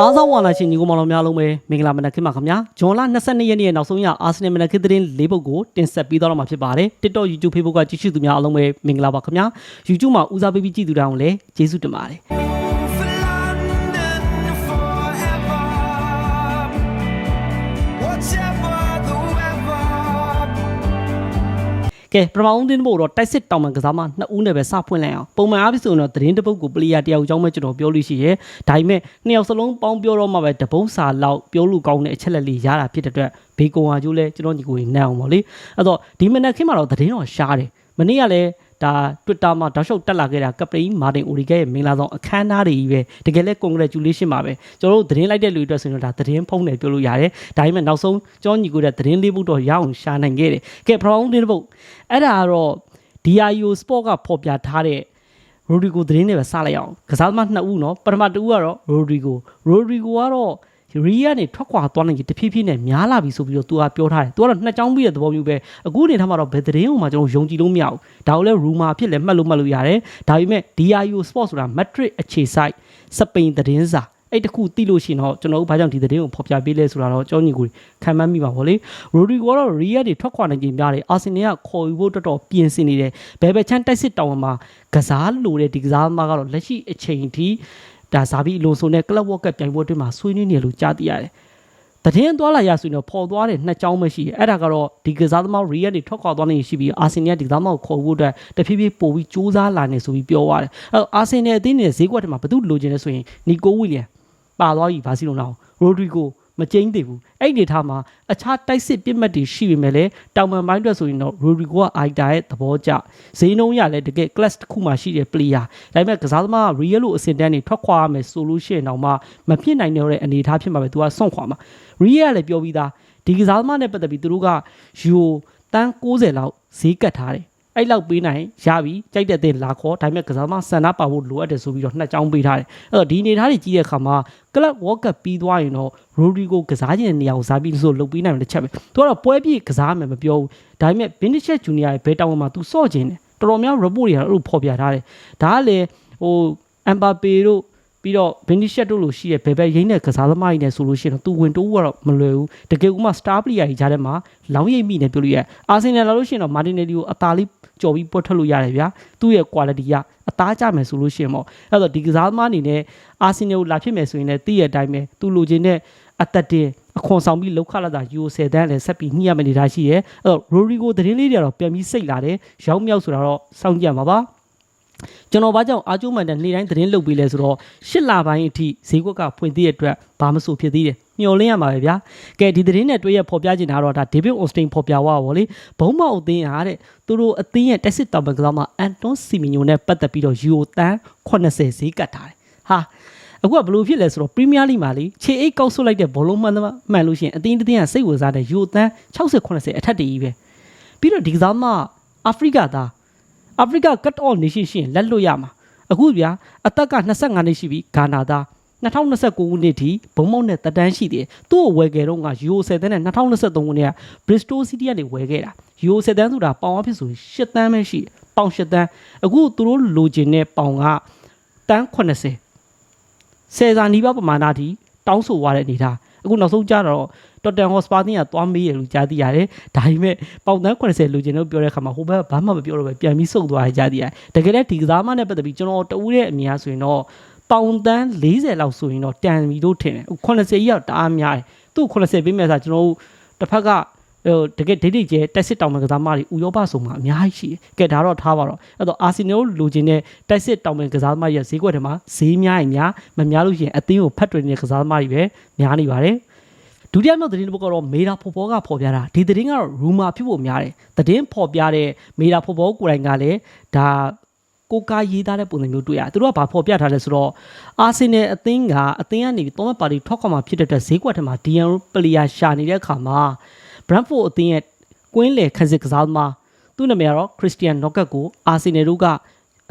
အားသောဝါနာရှင်ညီကိုမောင်တော်များလုံးပဲမင်္ဂလာမနက်ခင်းပါခင်ဗျာဂျွန်လ22ရက်နေ့ရဲ့နောက်ဆုံးရအာဆင်နယ်မနက်ခင်းသတင်း၄ပုဒ်ကိုတင်ဆက်ပေးတော့မှာဖြစ်ပါတယ် TikTok YouTube Facebook ကကြည့်ရှုသူများအားလုံးပဲမင်္ဂလာပါခင်ဗျာ YouTube မှာဦးစားပေးပြီးကြည့်သူတိုင်းကိုလည်းကျေးဇူးတင်ပါတယ် ကဲပထမဦးတင်ဖို့တော့တိုက်စစ်တောင်ပန်ကစားမနှစ်ဦးနဲ့ပဲစဖွင့်လိုက်အောင်ပုံမှန်အားဖြင့်ဆိုရင်တော့သတင်းတစ်ပုဒ်ကိုပလေယာတယောက်အကြောင်းပဲကျွန်တော်ပြောလို့ရှိရဲဒါပေမဲ့နှစ်ယောက်စလုံးပေါင်းပြောတော့မှပဲတပုတ်စာလောက်ပြောလို့ကောင်းတဲ့အချက်လက်လေးရတာဖြစ်တဲ့အတွက်ဘေကွန်ဟာကျိုးလဲကျွန်တော်ညီကိုကြီးနန်းအောင်ပါလေအဲ့တော့ဒီမနက်ခင်းမှာတော့သတင်းတော်ရှားတယ်မနေ့ကလည်း ဒါ Twitter မှာတောက်လျှောက်တက်လာခဲ့တာကပတိန်မာတင်အိုရီဂဲရဲ့မင်္ဂလာဆောင်အခမ်းအနားတွေကြီးပဲတကယ်လဲ congratulation ပါပဲကျွန်တော်တို့သတင်းလိုက်တဲ့လူတွေအတွက်ဆိုရင်တော့ဒါသတင်းဖုံးတယ်ပြောလို့ရတယ်ဒါပေမဲ့နောက်ဆုံးကျောင်းညီကိုတဲ့သတင်းလေးပုဒ်တော့ရအောင်ရှာနိုင်ခဲ့တယ်ကဲပထမဦးသတင်းတစ်ပုဒ်အဲ့ဒါကတော့ DIO Sport ကဖော်ပြထားတဲ့ Rodrigo သတင်းတွေပဲစလိုက်အောင်ကစားသမားနှစ်ဦးเนาะပထမတစ်ဦးကတော့ Rodrigo Rodrigo ကတော့ ရီယာနေထွက်ခွာသွားနိုင်ကြီးတဖြည်းဖြည်းနဲ့များလာပြီဆိုပြီးတော့သူကပြောထားတယ်သူကတော့နှစ်ချောင်းပြီးတဲ့သဘောမျိုးပဲအခုအနေထားမှာတော့ဘယ်သတင်းကိုမှကျွန်တော်ယုံကြည်လို့မရဘူးဒါကိုလည်း rumor ဖြစ်လဲမှတ်လို့မှတ်လို့ရတယ်ဒါပေမဲ့ DIO Sport ဆိုတာ Madrid အခြေစိုက်စပိန်သတင်းစာအဲ့တခုသိလို့ရှိရင်တော့ကျွန်တော်တို့ဘာကြောင့်ဒီသတင်းကိုဖော်ပြပေးလဲဆိုတာတော့ကျောင်းညီကိုခံမှန်းမိပါဗောလေရိုဒီဂိုကတော့ရီယာတွေထွက်ခွာနိုင်ခြင်းများတယ်အာဆင်နယ်ကခေါ်ယူဖို့တော်တော်ပြင်ဆင်နေတယ်ဘယ်ဘက်ချမ်းတိုက်စစ်တောင်မှာကစားလို့တဲ့ဒီကစားသမားကတော့လက်ရှိအချိန်ထိ ဒါဇာဘီအလိုဆိုနဲ့ကလပ်ဝက်ကပြိုင်ပွဲအတွင်းမှာဆွေးနွေးနေလို့ကြားသိရတယ်တည်င်းသွားလာရဆိုရင်တော့ပေါ်သွားတဲ့နှစ်ကြောင်းပဲရှိတယ်အဲ့ဒါကတော့ဒီကစားသမားရီယာတွေထွက်ခွာသွားနေရှိပြီးအာဆင်နယ်ကဒီကစားသမားကိုခေါ်ဖို့အတွက်တဖြည်းဖြည်းပို့ပြီးစူးစမ်းလာနေဆိုပြီးပြောသွားတယ်အဲ့တော့အာဆင်နယ်အသင်းနဲ့ဈေးကွက်ထဲမှာဘယ်သူလိုချင်လဲဆိုရင်နီကိုဝီလျံပါသွားပြီဘာစီလိုနာရိုဒရီဂို မကျင်းသေးဘူးအဲ့ဒီထားမှာအခြားတိုက်စစ်ပြစ်မှတ်တွေရှိပေမဲ့လည်းတောင်ပန်ပိုင်းအတွက်ဆိုရင်တော့ရိုဒရီဂိုကအိုက်တာရဲ့သဘောကျဈေးနှုန်းရလည်းတကယ် class တစ်ခုမှရှိတဲ့ player ဒါပေမဲ့ကစားသမားက real လို့အစင်တန်းနေထွက်ခွာရမယ်ဆိုလို့ရှိရင်တော့မှမဖြစ်နိုင်တဲ့အနေအထားဖြစ်မှာပဲသူကစွန့်ခွာမှာ real ကလည်းပြောပြီးသားဒီကစားသမားနဲ့ပတ်သက်ပြီးသူတို့ကယူတန်း60လောက်ဈေးကတ်ထားတယ် အဲ့လောက်ပေးနိုင်ရပြီကြိုက်တဲ့တဲ့လာခေါ်ဒါပေမဲ့ကစားသမားဆန္ဒပါဖို့လိုအပ်တယ်ဆိုပြီးတော့နှစ်ချောင်းပေးထားတယ်အဲ့တော့ဒီအနေထားတွေကြီးတဲ့အခါမှာကလပ်ဝေါ်ကပ်ပြီးသွားရင်တော့ရိုဒီဂိုကစားခြင်းတဲ့နေရာကိုစားပြီးလို့ဆိုလုပ်ပေးနိုင်တယ်တစ်ချက်ပဲသူကတော့ပွဲပြည့်ကစားမယ်မပြောဘူးဒါပေမဲ့ဘင်းနစ်ချက်ဂျူနီယာရဲ့ဘဲတောင်းမှာသူစော့ခြင်းတယ်တော်တော်များ report တွေကတော့အဲ့လိုဖော်ပြထားတယ်ဒါကလည်းဟိုအမ်ဘာပေတို့ ပြီးတော့ဘင်းနီရှက်တို့လိုရှိရဲ့ဘယ်ဘက်ရင်းတဲ့ကစားသမားကြီးနဲ့ဆိုလို့ရှိရင်တော့သူဝင်တိုးကတော့မလွယ်ဘူးတကယ်ကမှ star player ကြီးကြားထဲမှာလောင်းရိပ်မိနေပြောလို့ရအာဆင်နယ်လာလို့ရှိရင်တော့မာတင်နယ်လီကိုအသာလေးကြော်ပြီးပွက်ထွက်လို့ရတယ်ဗျာသူ့ရဲ့ quality ကအသားကျမယ်ဆိုလို့ရှိရင်ပေါ့အဲ့တော့ဒီကစားသမားအနေနဲ့အာဆင်နယ်ကိုလာဖြစ်မယ်ဆိုရင်လည်းတည့်ရဲ့အတိုင်းပဲသူလိုချင်တဲ့အသက်တင်အခွန်ဆောင်ပြီးလောက်ခလာတာယူဆယ်တန်းလည်းဆက်ပြီးညှိရမယ့်နေသားရှိရဲအဲ့တော့ရိုရီဂိုသတင်းလေးတွေကတော့ပြန်ပြီးစိတ်လာတယ်ရောင်းမြောက်ဆိုတာတော့စောင့်ကြပါပါ ကျွန်တော်ဘာကြောင့်အာကျိုးမှန်တဲ့နေ့တိုင်းသတင်းလုပ်ပေးလဲဆိုတော့ရှစ်လပိုင်းအထိဈေးကွက်ကဖွင့်သေးတဲ့အတွက်ဘာမဆိုဖြစ်သေးတယ်မျှော်လင့်ရမှာပဲဗျာကဲဒီသတင်းနဲ့တွေ့ရဖော်ပြချင်တာတော့ဒါဒေးဗစ်အော်စတင်ဖော်ပြသွားပါဗောလေဘုံမောက်အသင်းဟာတဲ့သူတို့အသင်းရဲ့တက်စစ်တောင်ပကစားမှာအန်တွန်စီမီညိုနဲ့ပတ်သက်ပြီးတော့ယူရိုတန်80ဈေးကတ်ထားတယ်ဟာအခုကဘလို့ဖြစ်လဲဆိုတော့ပရီးမီးယားလိမှာလေခြေအိတ်ကောက်ဆွတ်လိုက်တဲ့ဘောလုံးမှန်သမားမှန်လို့ရှိရင်အသင်းတစ်သင်းကစိတ်ဝင်စားတဲ့ယူရိုတန်60 80အထက်တည်းကြီးပဲပြီးတော့ဒီကစားမအာဖရိကသား အာဖရိက cut off nation ရှိရင်လက်လွတ်ရမှာအခုဗျာအသက်က25နှစ်ရှိပြီဂါနာသား2029ခုနှစ်ထိဘုံမောက်နဲ့တက်တန်းရှိတယ်။သူ့ကိုဝယ်ခဲ့တော့ကယူရို10တန်းနဲ့2023ခုနှစ်က Bristol City ကနေဝယ်ခဲ့တာ။ယူရို10တန်းဆိုတာပေါင်အဖြစ်ဆို10တန်းပဲရှိတယ်။ပေါင်10တန်းအခုသူတို့လိုချင်တဲ့ပေါင်ကတန်း80ဆယ်စာနီးပါးပမာဏထိတောင်းဆိုသွားတဲ့အနေထား။ အခုနောက်ဆုံးကြတော့တော်တန်ဟော့စပါတင်ကသွားမေးရလို့ကြားသိရတယ်။ဒါပေမဲ့ပေါင်တန်း80လိုချင်လို့ပြောတဲ့အခါမှာဟိုဘက်ကဘာမှမပြောတော့ပဲပြန်ပြီးစုပ်သွားရကြားသိရတယ်။တကယ်လည်းဒီကစားမနဲ့ပတ်သက်ပြီးကျွန်တော်တူတဲ့အမြင်အားဆိုရင်တော့ပေါင်တန်း40လောက်ဆိုရင်တော့တန်ပြီလို့ထင်တယ်80ကြီးရောက်တအားများတယ်သူ့80ပေးမယ်ဆိုကျွန်တော်တို့တစ်ဖက်က ဟိုတကယ်ဒိတ်ဒိတ်ကျတက်စစ်တောင်မကစားမတွေဥရောပဆိုမှအများကြီးရှိတယ်ကဲဒါတော့ထားပါတော့အဲ့တော့အာဆီနယ်လိုချင်တဲ့တက်စစ်တောင်မကစားသမားရဲ့ဈေးကွက်ထဲမှာဈေးများရင်များမများလို့ရှိရင်အသင်းကိုဖတ်တွင်နေတဲ့ကစားသမားတွေပဲများနေပါတယ်ဒုတိယမြောက်သတင်းတစ်ပုဒ်ကတော့မေဒါဖော်ဖော်ကဖော်ပြတာဒီသတင်းကတော့ rumor ဖြစ်ဖို့များတယ်သတင်းဖော်ပြတဲ့မေဒါဖော်ဖော်ကိုယ်တိုင်ကလည်းဒါကိုကာရေးသားတဲ့ပုံစံမျိုးတွေ့ရသူတို့ကဘာဖော်ပြထားလဲဆိုတော့အာဆင်နယ်အသင်းကအသင်းကနေပြီးသောမပါတီထွက်ခွာမှာဖြစ်တဲ့အတွက်ဈေးကွက်ထဲမှာ DN ပလီယာရှာနေတဲ့အခါမှာ Brentford အသင်းရဲ့ကွင်းလယ်ခန်းစစ်ကစားသမားသူ့နာမည်ကတော့ Christian Knockett ကို Arsenal တို့က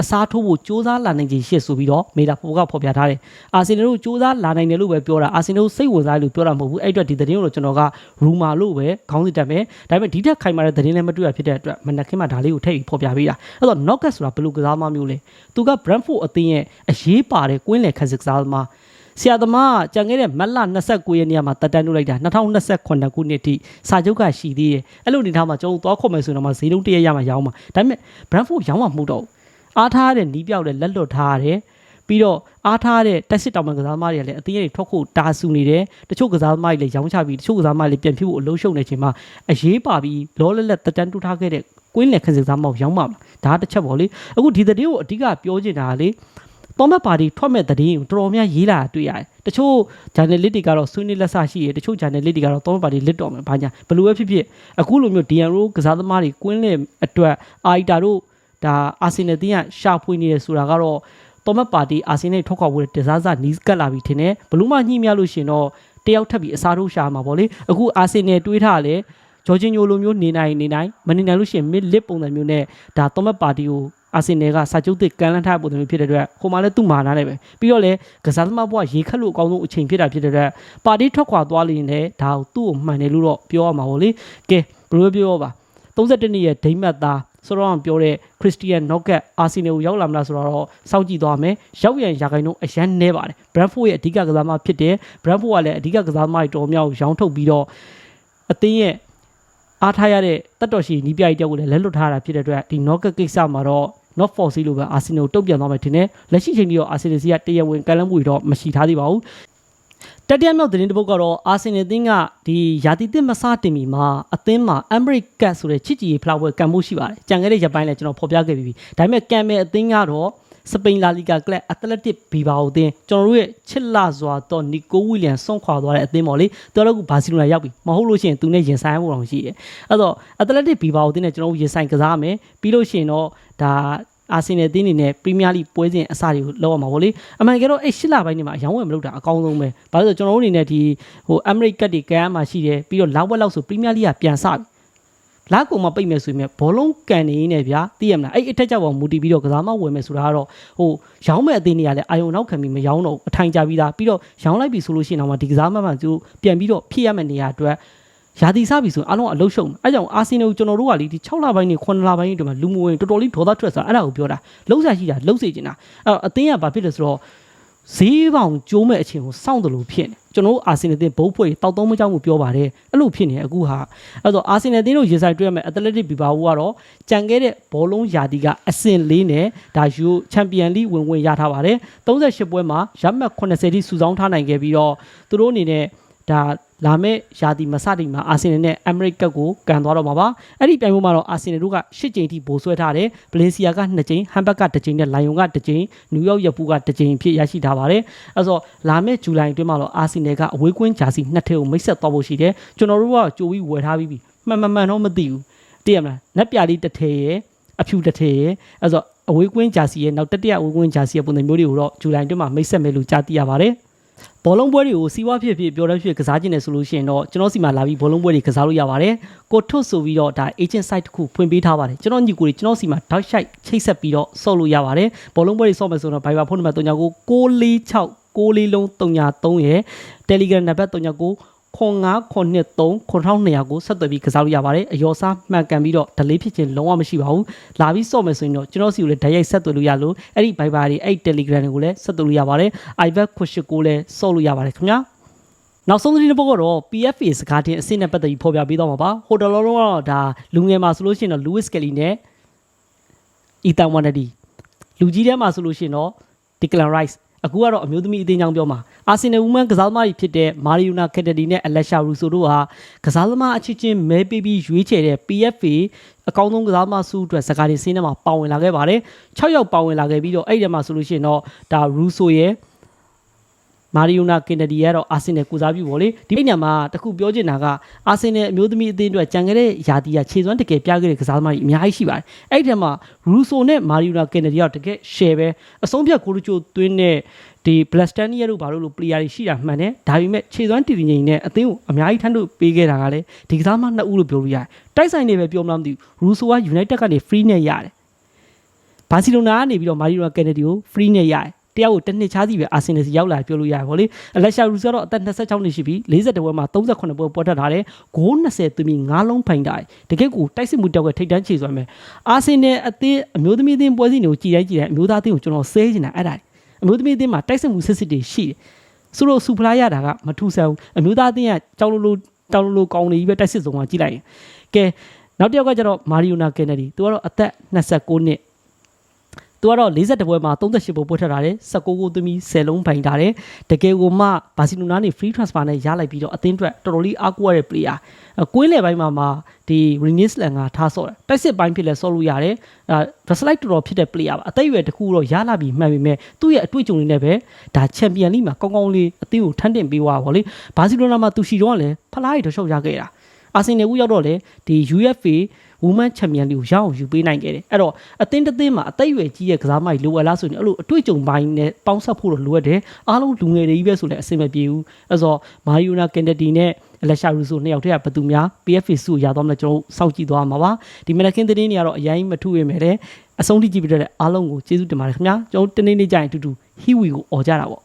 အစားထိုးဖို့စူးစမ်းလာနိုင်ခြင်းရှိဆိုပြီးတော့မေတာဖိုကဖော်ပြထားတယ်။အာဆင်နယ်တို့စူးစမ်းလာနိုင်တယ်လို့ပဲပြောတာအာဆင်နယ်တို့စိတ်ဝင်စားလို့ပြောတာမဟုတ်ဘူး။အဲ့အတွက်ဒီသတင်းကိုတော့ကျွန်တော်ကရူမာလို့ပဲခေါင်းစစ်တက်မယ်။ဒါပေမဲ့ဒီတက်ခိုင်မာတဲ့သတင်းလည်းမတွေ့ရဖြစ်တဲ့အတွက်မနက်ခင်းမှာဒါလေးကိုထည့်ပြီးဖော်ပြပေးတာ။အဲ့တော့ Knockett ဆိုတာဘယ်လိုကစားမမျိုးလဲ။သူက Brentford အသင်းရဲ့အရေးပါတဲ့ကွင်းလယ်ခန်းစစ်ကစားသမား။ ဆရာသမားကကြံခဲ့တဲ့မတ်လ29ရက်နေ့မှာတက်တန်းထုတ်လိုက်တာ2029ခုနှစ်ထိစာချုပ်ကရှိသေးတယ်အဲ့လိုအနေထားမှာကျွန်တော်တို့သွားခေါ်မယ်ဆိုရင်တော့မှဈေးလုံးတရက်ရမှာရောင်းမှာဒါပေမဲ့ Brentford ရောင်းမှာမဟုတ်တော့ဘူးအားထားတဲ့နီးပြောက်တဲ့လက်လွတ်ထားရတယ်ပြီးတော့အားထားတဲ့တက်စစ်တောင်ပံကစားသမားတွေကလည်းအသေးတွေထွက်ဖို့တာဆူနေတယ်တချို့ကစားသမားတွေလည်းရောင်းချပြီးတချို့ကစားသမားတွေလည်းပြန်ဖြုတ်ဖို့အလုံးရှုံနေချိန်မှာအရေးပါပြီးလောလက်လက်တက်တန်းတူထားခဲ့တဲ့ကွင်းလယ်ခန်းစကစားမောက်ရောင်းမှာမလားဒါကတစ်ချက်ပေါ့လေအခုဒီသတင်းကိုအဓိကပြောချင်တာကလေ တော်မက်ပါတီထွက်မဲ့သတင်းကိုတော်တော်များရေးလာတာတွေ့ရတယ်တချို့ journalist တွေကတော့ဆွေးနွေးလက်ဆရှိရတချို့ journalist တွေကတော့တော်မက်ပါတီလစ်တော်မယ်ဘာညာဘယ်လိုပဲဖြစ်ဖြစ်အခုလိုမျိုး DN ရိုးကစားသမားတွေကွင်းလယ်အတွက်အာအီတာတို့ဒါအာဆင်နယ်တင်းကရှာဖွေနေတယ်ဆိုတာကတော့တော်မက်ပါတီအာဆင်နယ်ထွက်ခွာဖို့တစားစားနီးကပ်လာပြီထင်တယ်ဘလို့မှညှိမြလို့ရှင်တော့တယောက်ထပ်ပြီးအစားထိုးရှာမှာပေါ့လေအခုအာဆင်နယ်တွေးထားတယ်ဂျော်ဂျင်ညိုလိုမျိုးနေနိုင်နေနိုင်မနေနိုင်လို့ရှင်မစ်လစ်ပုံစံမျိုးနဲ့ဒါတော်မက်ပါတီကို အာဆင်နယ်ကစာချုပ်သစ်ကန်လန်းထားပုံစံမျိုးဖြစ်တဲ့အတွက်ဟိုမှာလည်းသူ့မာနာနဲ့ပဲပြီးတော့လည်းကစားသမားဘဝရေခက်လို့အကောင်းဆုံးအချိန်ဖြစ်တာဖြစ်တဲ့အတွက်ပါတီထွက်ခွာသွားလို့ရင်လည်းဒါကိုသူ့ကိုမှန်တယ်လို့တော့ပြောရမှာပေါ့လေကဲဘယ်လိုပဲပြောပါ32နှစ်ရဲ့ဒိမတ်သားဆိုတော့ပြောတဲ့ခရစ္စတီယန်နော့ကတ်အာဆင်နယ်ကိုရောက်လာမလားဆိုတော့စောင့်ကြည့်သွားမယ်ရောက်ရန်ရာခိုင်နှုန်းအရန်နဲပါတယ်ဘရန်ဖို့ရဲ့အဓိကကစားသမားဖြစ်တယ်ဘရန်ဖို့ကလည်းအဓိကကစားသမားတွေတော်များကိုရောင်းထုတ်ပြီးတော့အသင်းရဲ့အားထားရတဲ့တက်တော်ရှိနီးပြိုင်တယောက်ကိုလည်းလက်လွတ်ထားတာဖြစ်တဲ့အတွက်ဒီနော့ကတ်ကိစ္စမှာတော့ not for sale လို့ပဲအာဆင်နယ်ကိုတုံ့ပြန်သွားမယ်ထင်တယ်လက်ရှိချိန်ထိတော့အာဆင်နယ်စီကတရားဝင်ကမ်းလှမ်းမှုတွေတော့မရှိထားသေးပါဘူးတတိယမြောက်သတင်းတစ်ပုဒ်ကတော့အာဆင်နယ်အသင်းကဒီယာတီတစ်မစားတင်မီမှာအသင်းမှာ Emirates Cup ဆိုတဲ့ချစ်ကြည်ရေးဖလားပွဲကံမှုရှိပါတယ်။ကြံခဲ့တဲ့ရက်ပိုင်းလည်းကျွန်တော်ဖော်ပြခဲ့ပြီးပြီ။ဒါပေမဲ့ကံမဲ့အသင်းကတော့ စပိန်လာလီဂါကလပ်အက်တလက်တစ်ဘီဘာအသင်းကျွန်တော်တို့ရဲ့ချစ်လာစွာတော့နီကိုဝီလျံဆွန့်ခွာသွားတဲ့အသင်းပေါ့လေ။တော်တော့ကဘာစီလိုနာရောက်ပြီ။မဟုတ်လို့ရှိရင်သူနဲ့ရင်ဆိုင်မှုတော့ရှိတယ်။အဲ့တော့အက်တလက်တစ်ဘီဘာအသင်းနဲ့ကျွန်တော်တို့ရင်ဆိုင်ကစားမယ်။ပြီးလို့ရှိရင်တော့ဒါအာဆင်နယ်တင်းနေနဲ့ပရီးမီးယားလိပွဲစဉ်အစတွေကိုလောက်ရမှာပေါ့လေအမှန်တကယ်တော့အဲ့ရှစ်လပိုင်းနေမှာအယောင်းဝယ်မလုပ်တာအကောင်းဆုံးပဲဘာလို့လဲဆိုတော့ကျွန်တော်တို့အနေနဲ့ဒီဟိုအမေရိကတ်တွေကမ်းမှာရှိတယ်ပြီးတော့လောက်ဝက်လောက်ဆိုပရီးမီးယားလိကပြန်စပြီ လာကုံမှာပိတ်မယ်ဆိုရင်ဘောလုံးကန်နေနေဗျာသိရမလားအဲ့အထက်ကြောက်ပေါ်မူတည်ပြီးတော့ကစားမဝယ်မယ်ဆိုတာကတော့ဟိုရောင်းမဲ့အသင်းတွေကလည်းအာယုံနောက်ခံပြီးမရောင်းတော့အထိုင်ကြပြီးသားပြီးတော့ရောင်းလိုက်ပြီဆိုလို့ရှိရင်တော့မှဒီကစားမမှန်သူပြန်ပြီးတော့ဖြည့်ရမယ့်နေရာအတွက်ရာသီစားပြီဆိုရင်အားလုံးအလုရှုံအဲကြောင့်အာဆင်နယ်ကိုကျွန်တော်တို့ကလေဒီ6လပိုင်းနဲ့9လပိုင်းတွေမှာလူမဝင်တော်တော်လေးဒေါသထွက်ဆိုတာအဲ့ဒါကိုပြောတာလုံးစားရှိတာလုံးစေချင်တာအဲ့တော့အသင်းကဘာဖြစ်လဲဆိုတော့ ဈေးပေါင်ကျိုးမဲ့အချိန်ကိုစောင့်တယ်လို့ဖြစ်နေကျွန်တော်တို့အာဆင်နယ်တင်ဘုတ်ဖွဲ့တောက်သုံးမကြောက်မှုပြောပါတယ်အဲ့လိုဖြစ်နေအခုဟာအဲ့တော့အာဆင်နယ်တင်တို့ရေဆိုင်တွေ့ရမယ်အက်တလက်တစ်ဘီဘာဘူးကတော့ကြံခဲ့တဲ့ဘောလုံးယာတီကအဆင့်၄နဲ့ဒါယူချန်ပီယံလိဝင်ဝင်ရထားပါတယ်38ပွဲမှာရမှတ်80တိစုဆောင်းထားနိုင်ခဲ့ပြီးတော့သူတို့အနေနဲ့ဒါ လာမယ့်ယာတီမစတိမှာအာဆင်နယ်နဲ့အမေရိကကိုကန်သွားတော့မှာပါအဲ့ဒီပြိုင်ပွဲမှာတော့အာဆင်နယ်တို့က၈ကြိမ်ထိဘိုးဆွဲထားတယ်ဗလင်စီယာက2ကြိမ်ဟမ်ဘတ်က2ကြိမ်နဲ့လိုင်ယွန်က2ကြိမ်နယူးယောက်ရပူက2ကြိမ်ဖြစ်ရရှိထားပါတယ်အဲ့ဆိုလာမယ့်ဇူလိုင်အတွင်းမှာတော့အာဆင်နယ်ကအဝေးကွင်းဂျာစီနှစ်ထည့်ကိုမိတ်ဆက်သွားဖို့ရှိတယ်ကျွန်တော်တို့ကကြိုပြီးဝယ်ထားပြီးပြီမှန်မှန်မှန်တော့မသိဘူးသိရမလားနက်ပြလေးတစ်ထည့်ရယ်အဖြူတစ်ထည့်ရယ်အဲ့ဆိုအဝေးကွင်းဂျာစီရဲ့နောက်တတိယအဝေးကွင်းဂျာစီရဲ့ပုံစံမျိုးတွေကိုတော့ဇူလိုင်အတွင်းမှာမိတ်ဆက်မယ်လို့ကြားသိရပါတယ် ဘောလုံးပွဲတွေကိုစီးပွားဖြစ်ဖြစ်ပြောတဲ့ဖြစ်ကစားခြင်းနဲ့ဆိုလို့ရှိရင်တော့ကျွန်တော်စီမှာလာပြီးဘောလုံးပွဲတွေကစားလို့ရပါတယ်ကိုထွတ်ဆိုပြီးတော့ဒါ agent site တစ်ခုဖွင့်ပေးထားပါတယ်ကျွန်တော်ညီကိုတွေကျွန်တော်စီမှာ dot site ချိတ်ဆက်ပြီးတော့ဆော့လို့ရပါတယ်ဘောလုံးပွဲတွေဆော့မယ်ဆိုတော့ Viber ဖုန်းနံပါတ်3996 646လုံး33ရယ် Telegram နံပါတ်39 0993 9200ကိုဆက်သွယ်ပြီးကစားလို့ရပါတယ်အယော်စားမှန်ကန်ပြီးတော့ delay ဖြစ်ခြင်းလုံးဝမရှိပါဘူးလာပြီးစော့မယ်ဆိုရင်တော့ကျွန်တော်စီကိုလည်းဓာတ်ရိုက်ဆက်သွယ်လို့ရလို့အဲ့ဒီ Viber တွေအဲ့ဒီ Telegram တွေကိုလည်းဆက်သွယ်လို့ရပါတယ် iVac 89ကိုလည်းစော့လို့ရပါတယ်ခင်ဗျာနောက်ဆုံးသတင်းတစ်ပုဒ်ကတော့ PFA စကားတင်အဆင့်နဲ့ပတ်သက်ပြီးဖော်ပြပေးတော့မှာပါဟိုတယ်လောလုံးကတော့ဒါလူငယ်မှာဆိုလို့ရှိရင်တော့ Lewis Kelly နဲ့ Ethan Wanadi လူကြီးထဲမှာဆိုလို့ရှိရင်တော့ Declan Rice အခုကတော့အမျိုးသမီးအသင်းကြောင်းပြောမှာအာဆင်နယ်ဝူမန်ကစားသမားကြီးဖြစ်တဲ့မာရီယိုနာကက်တဒီနဲ့အလက်ရှာရူဆိုတို့ဟာကစားသမားအချင်းချင်းမဲပေးပြီးရွေးချယ်တဲ့ PFA အကောင်းဆုံးကစားသမားစုအတွက်စကားတင်စင်းထဲမှာပါဝင်လာခဲ့ပါတယ်6ယောက်ပါဝင်လာခဲ့ပြီးတော့အဲ့ဒီထဲမှာဆိုလို့ရှိရင်တော့ဒါရူဆိုရဲ့ မာရီယိုနာကင်နဒီကတော့အာဆင်နယ်ကုစားပြုပေါ့လေဒီညမှာတခုပြောချင်တာကအာဆင်နယ်အမျိုးသမီးအသင်းအတွက်ကြံခဲ့တဲ့ယာတီကခြေစွမ်းတကယ်ပြခဲ့တဲ့ကစားသမားကြီးအများကြီးရှိပါတယ်အဲ့ဒီထဲမှာရူဆိုနဲ့မာရီယိုနာကင်နဒီကတကယ် share ပဲအဆုံးဖြတ်ကိုလူချိုသွင်းတဲ့ဒီ Blastania တို့ဘာလို့လို့ player တွေရှိတာမှန်တယ်ဒါပေမဲ့ခြေစွမ်းတည်တည်ငြိမ်နဲ့အသင်းကိုအများကြီးထမ်းလို့ပေးခဲ့တာကလည်းဒီကစားမနှစ်ဦးလို့ပြောလို့ရတယ်တိုက်ဆိုင်နေပဲပြောမလားမသိဘူးရူဆိုက United ကနေ free နဲ့ရတယ်ဘာစီလိုနာကနေပြီးတော့မာရီယိုနာကင်နဒီကို free နဲ့ရတယ် တယောက်ကိုတစ်နှစ်ချားစီပဲအာဆင်နယ်စီရောက်လာပြောလို့ရတယ်ဗောလေအလက်ရှာရူဆိုတော့အသက်26နှစ်ရှိပြီ40ပွဲမှာ38ပွဲပေါ်ထွက်ထားတယ်ဂိုး20သွင်းပြီး9လုံးဖိုင်တာတကယ့်ကိုတိုက်စစ်မှုတောက်ကထိတ်တန်းချေစွမ်းမယ်အာဆင်နယ်အသင်းအမျိုးသမီးအသင်းပွဲစဉ်တွေကိုကြည်တိုင်းကြည်တိုင်းအမျိုးသားအသင်းကိုကျွန်တော်ဆဲနေတာအဲ့ဒါအမျိုးသမီးအသင်းမှာတိုက်စစ်မှုစစ်စစ်တွေရှိတယ်ဆိုတော့စူဖလားရတာကမထူဆန်းဘူးအမျိုးသားအသင်းကကြောက်လို့လို့တောက်လို့လို့ကောင်းနေပြီပဲတိုက်စစ်ဆုံးကကြည့်လိုက်ရင်ကဲနောက်တစ်ယောက်ကကျတော့မာရီယိုနာကင်နဒီသူကတော့အသက်29နှစ် သူကတော့42ပွဲမှာ38ပွဲပွဲထက်ထားတယ်19ဂိုးသွင်းပြီး10လုံးပိုင်ထားတယ်တကယ်ကိုမှဘာစီလိုနာနေ free transfer နဲ့ရလိုက်ပြီးတော့အသင်းအတွက်တော်တော်လေးအားကိုးရတဲ့ player အကွင်းလေပိုင်းမှာမှာဒီ Renis Lang ကထားဆော့တယ်တိုက်စစ်ပိုင်းဖြစ်လဲဆော့လို့ရတယ်အဲ Versailles တော်တော်ဖြစ်တဲ့ player ပါအသက်အရွယ်တစ်ခုတော့ရလာပြီးမှန်ပေမဲ့သူ့ရဲ့အတွေ့အကြုံတွေနဲ့ပဲဒါ Champion League မှာကောင်းကောင်းလေးအသင်းကိုထမ်းတင်ပေးသွားပါဗောလေဘာစီလိုနာမှာသူရှိတော့ကလည်းဖလားရီတော့ရှော့ရခဲ့တာအာဆင်နယ်ဦးရောက်တော့လေဒီ UFA Women Champion League ကိုရအောင်ယူပေးနိုင်ခဲ့တယ်အဲ့တော့အသင်းတစ်သင်းမှာအသက်အရွယ်ကြီးရဲ့ကစားမကြီးလိုအပ်လားဆိုရင်အဲ့လိုအတွေ့အကြုံပိုင်းနဲ့ပေါင်းဆက်ဖို့တော့လိုအပ်တယ်အားလုံးလူငယ်တွေကြီးပဲဆိုလည်းအဆင်မပြေဘူးအဲ့တော့မာရီယိုနာကင်ဒတီနဲ့လက်ရှာရူဆိုနှစ်ယောက်တည်းကဘယ်သူများ PFA စုကိုရသွားမလဲကျွန်တော်တို့စောင့်ကြည့်သွားမှာပါဒီမနက်ခင်းသတင်းတွေကတော့အရင်မထူရမယ်လေအဆုံးထိကြည့်ပြီးတော့လည်းအားလုံးကိုကျေးဇူးတင်ပါတယ်ခင်ဗျာကျွန်တော်တို့တနေ့နေ့ကျရင်အတူတူဟီဝီကိုអော်ကြတာပေါ့